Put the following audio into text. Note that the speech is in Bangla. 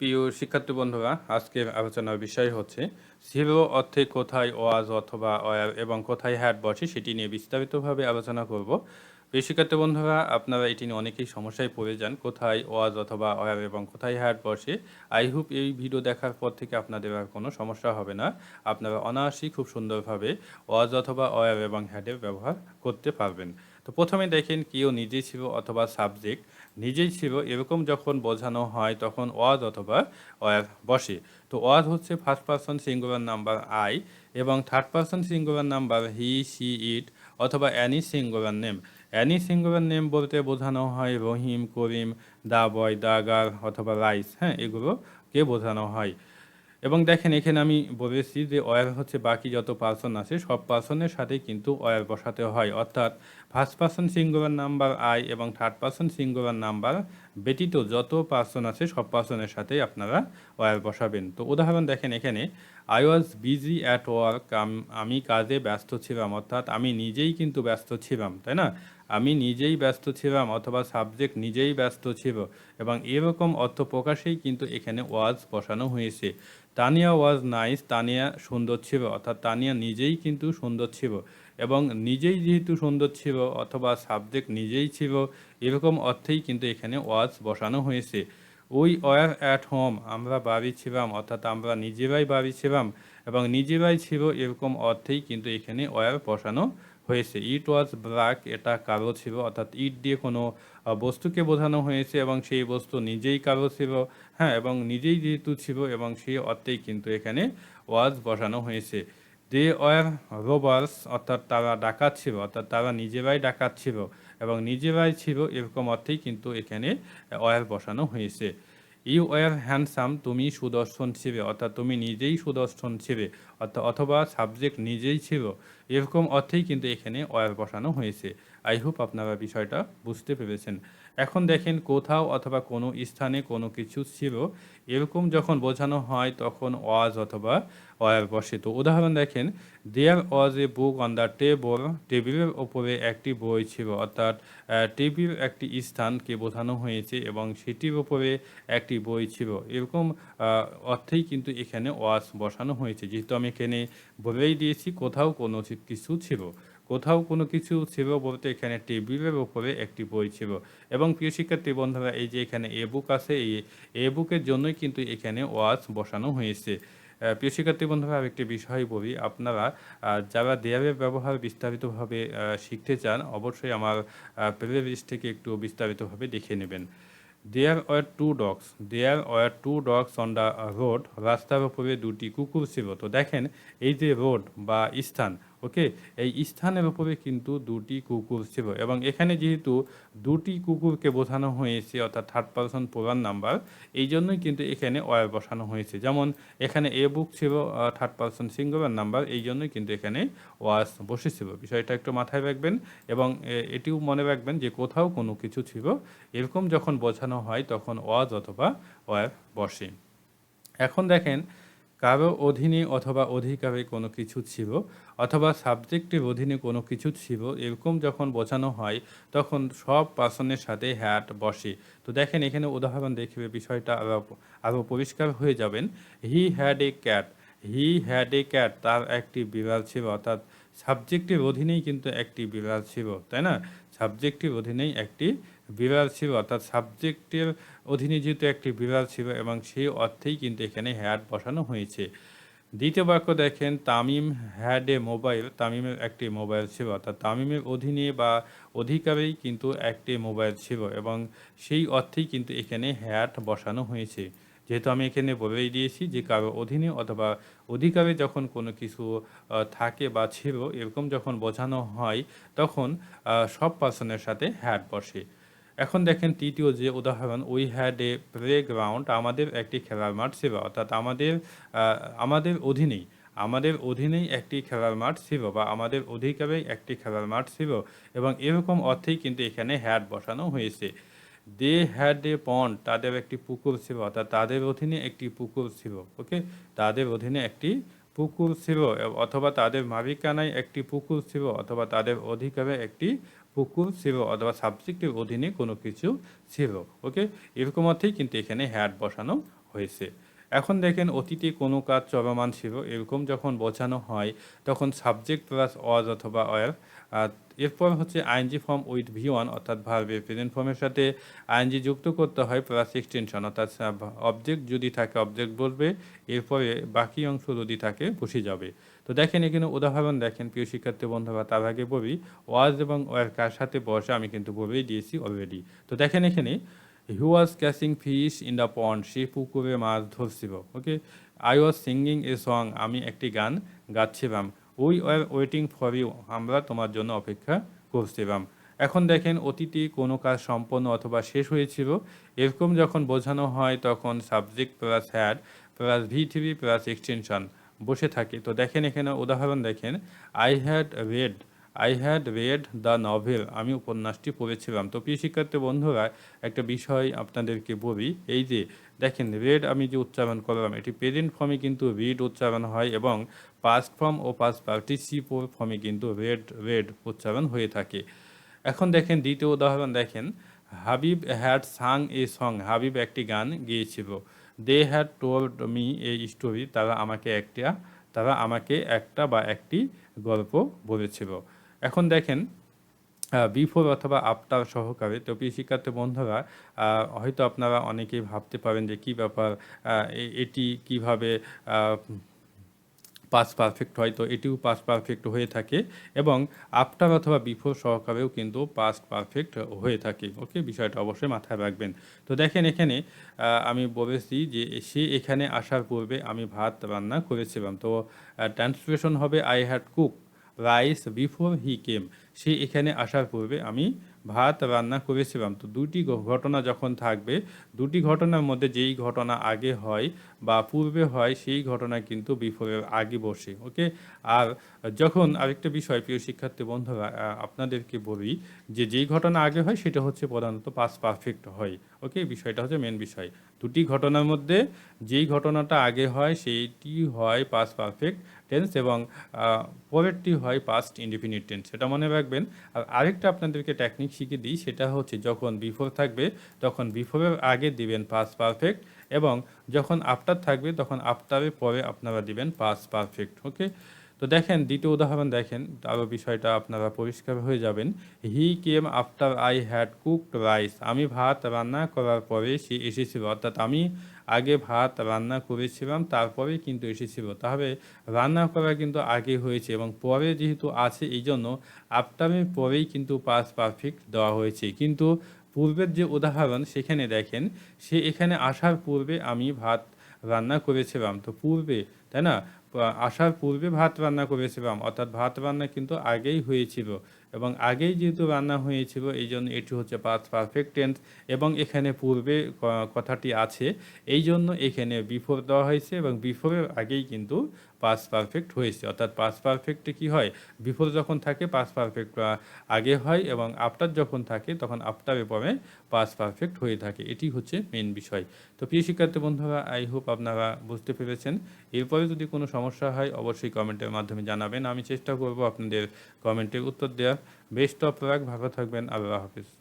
প্রিয় শিক্ষার্থী বন্ধুরা, আজকের আলোচনার বিষয় হচ্ছে ছিল অর্থে কোথায় ওয়াজ অথবা অয়ার এবং কোথায় হ্যাট বসে সেটি নিয়ে বিস্তারিতভাবে আলোচনা করব। প্রিয় শিক্ষার্থী বন্ধুরা, আপনারা এটি নিয়ে অনেকেই সমস্যায় পড়ে যান, কোথায় ওয়াজ অথবা অয়ার এবং কোথায় হ্যাট বসে। আই হোপ এই ভিডিও দেখার পর থেকে আপনাদের আর কোনো সমস্যা হবে না। আপনারা অনায়াসেই খুব সুন্দরভাবে ওয়াজ অথবা অয়ার এবং হ্যাডের ব্যবহার করতে পারবেন। তো প্রথমে দেখেন কেউ নিজেই ছিল অথবা সাবজেক্ট নিজেই ছিল, এরকম যখন বোঝানো হয় তখন ওয়াজ অথবা ওয়ার বসে। তো ওয়াজ হচ্ছে first person singular number I এবং third person singular number he she it অথবা any singular name any singular name বলতে বোঝানো হয় রহিম, করিম, দা, বয় দা গার অথবা রাইস হ্যাঁ এগুলোকে বোঝানো হয়। এবং দেখেন, এখানে আমি বলেছি যে অয়ার হচ্ছে বাকি যত পার্সন আছে, সব পার্সনের সাথে কিন্তু অয়ার বসাতে হয়। অর্থাৎ first person singular number I এবং থার্ড পার্সন সিঙ্গুলার নাম্বার ব্যতীত যত পার্সন আছে, সব পার্সনের সাথেই আপনারা অয়ার বসাবেন। তো উদাহরণ দেখেন এখানে I was busy at work আমি কাজে ব্যস্ত ছিলাম, অর্থাৎ আমি নিজেই কিন্তু ব্যস্ত ছিলাম, তাই না? আমি নিজেই ব্যস্ত ছিলাম অথবা সাবজেক্ট নিজেই ব্যস্ত ছিল এবং এরকম অর্থ প্রকাশেই কিন্তু এখানে ওয়াজ বসানো হয়েছে। তানিয়া ওয়াজ নাইস তানিয়া সুন্দর ছিল, অর্থাৎ তানিয়া নিজেই কিন্তু সুন্দর ছিল এবং নিজেই যেহেতু সুন্দর ছিল অথবা সাবজেক্ট নিজেই ছিল, এরকম অর্থেই কিন্তু এখানে ওয়াজ বসানো হয়েছে। উই ওয়ার অ্যাট হোম আমরা বাড়ি ছিলাম, অর্থাৎ আমরা নিজেরাই বাড়ি ছিলাম এবং নিজেরাই ছিল এরকম অর্থেই কিন্তু এখানে ওয়ার বসানো হয়েছে। ইট ওয়াজ ব্ল্যাক এটা কালো ছিল, অর্থাৎ ইট দিয়ে কোনো বস্তুকে বোঝানো হয়েছে এবং সেই বস্তু নিজেই কালো ছিল হ্যাঁ এবং নিজেই যেহেতু ছিল এবং সেই অর্থেই কিন্তু এখানে ওয়াজ বসানো হয়েছে। দে ওয়ার রোবার্স অর্থাৎ তারা ডাকাত ছিল, অর্থাৎ তারা নিজেরাই ডাকাত ছিল। এবং নিজেরাই ছিল এরকম অর্থেই কিন্তু এখানে অয়ার বসানো হয়েছে। ইউ ওয়ার হ্যান্ডসাম তুমি সুদর্শন ছিলে অর্থাৎ তুমি নিজেই সুদর্শন ছিলে অর্থাৎ অথবা সাবজেক্ট নিজেই ছিল, এরকম অর্থেই কিন্তু এখানে ওয়ার বসানো হয়েছে। আই হোপ আপনারা বিষয়টা বুঝতে পেরেছেন। এখন দেখেন কোথাও অথবা কোনো স্থানে কোনো কিছু ছিল, এরকম যখন বোঝানো হয় তখন ওয়াজ অথবা ওয়ার বসে তো উদাহরণ দেখেন there was a book on the table টেবিলের ওপরে একটি বই ছিল। অর্থাৎ টেবিল একটি স্থানকে বোঝানো হয়েছে এবং সেটির ওপরে একটি বই ছিল। এরকম অর্থেই কিন্তু এখানে ওয়াজ বসানো হয়েছে। যেহেতু আমি এখানে বলেই দিয়েছি, কোথাও কোনো কিছু ছিল। কোথাও কোনো কিছু ছিল বলতে এখানে টেবিলের ওপরে একটি বই ছিল। এবং প্রিয় শিক্ষার্থী বন্ধুরা, এই যে এখানে এ বুক আছে, এই এ বুকের জন্যই কিন্তু এখানে ওয়াজ বসানো হয়েছে। প্রিয় শিক্ষার্থী বন্ধুরা আরেকটি বিষয় বলি। আপনারা যারা দেয়ালের ব্যবহার বিস্তারিতভাবে শিখতে চান, অবশ্যই আমার প্লে লিস্ট থেকে একটু বিস্তারিতভাবে দেখে নেবেন। There were two dogs there were two dogs on the road রাস্তার উপরে দুটি কুকুর ছিল। তো দেখেন, এই যে রোড বা স্থান ওকে? এই স্থানের উপরে কিন্তু দুটি কুকুর ছিল এবং এখানে যেহেতু দুটি কুকুরকে বোঝানো হয়েছে, অর্থাৎ থার্ড পারসন প্রধান নাম্বার এই জন্যই কিন্তু এখানে ওয়ার বসানো হয়েছে। যেমন এখানে এ বুক ছিল থার্ড পারসন সিঙ্গুলার নাম্বার এই জন্যই কিন্তু এখানে ওয়াস বসেছিল। বিষয়টা একটু মাথায় রাখবেন এবং এটিও মনে রাখবেন যে কোথাও কোনো কিছু ছিল, এরকম যখন বোঝানো হয় তখন ওয়াজ অথবা ওয়ার বসে। এখন দেখেন কারও অধীনে অথবা অধিকারে কোনো কিছু ছিল, অথবা সাবজেক্টের অধীনে কোনো কিছু ছিল, এরকম যখন বোঝানো হয়, তখন সব পার্সনের সাথে হ্যাট বসে। তো দেখেন, এখানে উদাহরণ দেখবে বিষয়টা আরও আরও পরিষ্কার হয়ে যাবেন। He had a cat he had a cat তার একটি বিড়াল ছিল, অর্থাৎ সাবজেক্টের অধীনেই কিন্তু একটি বিড়াল ছিল, তাই না? সাবজেক্টের অধীনেই একটি বিড়াল ছিল, অর্থাৎ সাবজেক্টের অধীনে যেহেতু একটি বিড়াল ছিল এবং সেই অর্থেই কিন্তু এখানে হ্যাড বসানো হয়েছে। দ্বিতীয় বাক্য দেখেন, তামিম হ্যাড এ মোবাইল তামিমের একটি মোবাইল ছিল, অর্থাৎ তামিমের অধীনে বা অধিকারেই কিন্তু একটি মোবাইল ছিল এবং সেই অর্থেই কিন্তু এখানে হ্যাট বসানো হয়েছে। যেহেতু আমি এখানে বলেই দিয়েছি যে কারও অধীনে অথবা অধিকারে যখন কোনো কিছু থাকে বা ছিল, এরকম যখন বোঝানো হয়, তখন সব পার্সনের সাথে হ্যাট বসে। এখন দেখেন তৃতীয় যে উদাহরণ we had a playground আমাদের একটি খেলার মাঠ ছিল, অর্থাৎ আমাদের আমাদের অধীনেই আমাদের অধীনেই একটি খেলার মাঠ ছিল বা আমাদের অধিকারেই একটি খেলার মাঠ ছিল এবং এরকম অর্থেই কিন্তু এখানে হ্যাড বসানো হয়েছে। দে হ্যাড এ পন্ড তাদের একটি পুকুর ছিল, অর্থাৎ তাদের অধীনে একটি পুকুর ছিল, ওকে? তাদের অধীনে একটি পুকুর ছিল, অথবা তাদের মালিকানায় একটি পুকুর ছিল, অথবা তাদের অধিকারে একটি পুকুর ছিল অথবা সাবজেক্টের অধীনে কোনো কিছু ছিল ওকে এরকম অর্থেই কিন্তু এখানে হ্যাট বসানো হয়েছে। এখন দেখেন অতীতে কোনো কাজ চলমান ছিল, এরকম যখন বোঝানো হয়, তখন সাবজেক্ট প্লাস অজ অথবা আর এরপর হচ্ছে ING form with V one অর্থাৎ ভার্বের প্রেজেন্ট ফর্মের সাথে আইএনজি যুক্ত করতে হয় প্লাস এক্সটেনশন অর্থাৎ অবজেক্ট যদি থাকে অবজেক্ট বলবে, এরপরে বাকি অংশ যদি থাকে বসে যাবে। তো দেখেন এখানে উদাহরণ দেখেন, প্রিয় শিক্ষার্থী বন্ধুরা, তার আগে বলি ওয়াজ এবং ওয়ার কার সাথে বসে আমি কিন্তু বলেই দিয়েছি অলরেডি তো দেখেন এখানে he was catching fish in the pond সে পুকুরে মাছ ধরছিল okay I was singing a song আমি একটি গান গাচ্ছিলাম। We are waiting for you আমরা তোমার জন্য অপেক্ষা করছিলাম। এখন দেখেন অতীতে কোনো কাজ সম্পন্ন অথবা শেষ হয়েছিল। এরকম যখন বোঝানো হয় তখন subject plus had plus V three plus extension বসে থাকে। তো দেখেন এখানে উদাহরণ দেখেন। I had read I had read the novel আমি উপন্যাসটি পড়েছিলাম। তো প্রিয় শিক্ষার্থী বন্ধুরা, একটা বিষয় আপনাদেরকে বলি, এই যে দেখেন রেড আমি যে উচ্চারণ করলাম, এটি প্রেজেন্ট ফর্মে কিন্তু রিড উচ্চারণ হয় এবং পাস্ট ফর্ম ও পাস্ট পার্টিসিপো ফর্মে কিন্তু রেড রেড উচ্চারণ হয়ে থাকে। এখন দেখেন, দ্বিতীয় উদাহরণ দেখেন। Habib had sung a song Habib একটি গান গেয়েছিল। They had told me a story তারা আমাকে একটা, তারা আমাকে একটা বা একটি গল্প বলেছিল। এখন দেখেন বিফোর অথবা আফটার সহকারে তো প্রিয় শিক্ষার্থী বন্ধুরা হয়তো আপনারা অনেকেই ভাবতে পারেন যে কী ব্যাপার এটি কীভাবে পাস পারফেক্ট হয়। তো এটিও পাস পারফেক্ট হয়ে থাকে এবং আফটার অথবা বিফোর সহকারেও কিন্তু পাস্ট পারফেক্ট হয়ে থাকে। ওকে, বিষয়টা অবশ্যই মাথায় রাখবেন। তো দেখেন এখানে আমি বলেছি যে সে এখানে আসার পূর্বে আমি ভাত রান্না করেছিলাম। তো ট্রান্সলেশন হবে I had cook rice before he came. সে এখানে আসার পূর্বে আমি ভাত রান্না করেছিলাম। তো দুটি ঘটনা যখন থাকবে, দুটি ঘটনার মধ্যে যেই ঘটনা আগে হয় বা পূর্বে হয়, সেই ঘটনা কিন্তু বিফোরের আগে বসে, ওকে? আর যখন আরেকটা বিষয়, প্রিয় শিক্ষার্থী বন্ধুরা আপনাদেরকে বলি যে যেই ঘটনা আগে হয়, সেটা হচ্ছে প্রধানত পাস পারফেক্ট হয়। ওকে, বিষয়টা হচ্ছে মেন বিষয়। দুটি ঘটনার মধ্যে যেই ঘটনাটা আগে হয়, সেইটি হয় পাস পারফেক্ট টেন্স এবং পরেরটি হয় পাস্ট ইনডিফিনিট টেন্স সেটা মনে রাখবেন। আর আরেকটা আপনাদেরকে টেকনিক শিখিয়ে দিই, সেটা হচ্ছে যখন বিফোর থাকবে, তখন বিফোরের আগে দিবেন পাস পারফেক্ট এবং যখন আফটার থাকবে, তখন আফটারের পরে আপনারা দিবেন পাস পারফেক্ট ওকে তো দেখেন, দ্বিতীয় উদাহরণ দেখেন আরও বিষয়টা আপনারা পরিষ্কার হয়ে যাবেন। He came after I had cooked rice আমি ভাত রান্না করার পরে সে এসেছিল। অর্থাৎ আমি আগে ভাত রান্না করেছিলাম, তারপরে কিন্তু এসেছিল। তাহলে রান্না করা কিন্তু আগে হয়েছে এবং পরে যেহেতু আছে এই জন্য আফটারের পরেই কিন্তু পাস পারফেক্ট দেওয়া হয়েছে। কিন্তু পূর্বের যে উদাহরণ, সেখানে দেখেন, সে এখানে আসার পূর্বে আমি ভাত রান্না করেছিলাম। তো পূর্বে তাই না? আসার পূর্বে ভাত রান্না করেছিলাম, অর্থাৎ ভাত রান্না কিন্তু আগেই হয়েছিল এবং আগেই যেহেতু রান্না হয়েছিল এই জন্য এটি হচ্ছে পাস্ট পারফেক্ট টেন্স এবং এখানে পূর্বে কথাটি আছে। এই জন্য এখানে বিফোর দেওয়া হয়েছে এবং বিফোরের আগেই কিন্তু পাস পারফেক্ট হয়েছে। অর্থাৎ পাস পারফেক্টে কি হয়? বিফোর যখন থাকে পাস পারফেক্ট আগে হয় এবং আফটার যখন থাকে, তখন আফটারের পরে পাস পারফেক্ট হয়ে থাকে। এটি হচ্ছে মেন বিষয়। তো প্রিয় শিক্ষার্থী বন্ধুরা আই হোপ আপনারা বুঝতে পেরেছেন। এরপরে যদি কোনো সমস্যা হয়, অবশ্যই কমেন্টের মাধ্যমে জানাবেন। আমি চেষ্টা করব আপনাদের কমেন্টের উত্তর দেওয়ার। বেস্ট অফ লাক ভালো থাকবেন। আল্লাহ হাফিজ।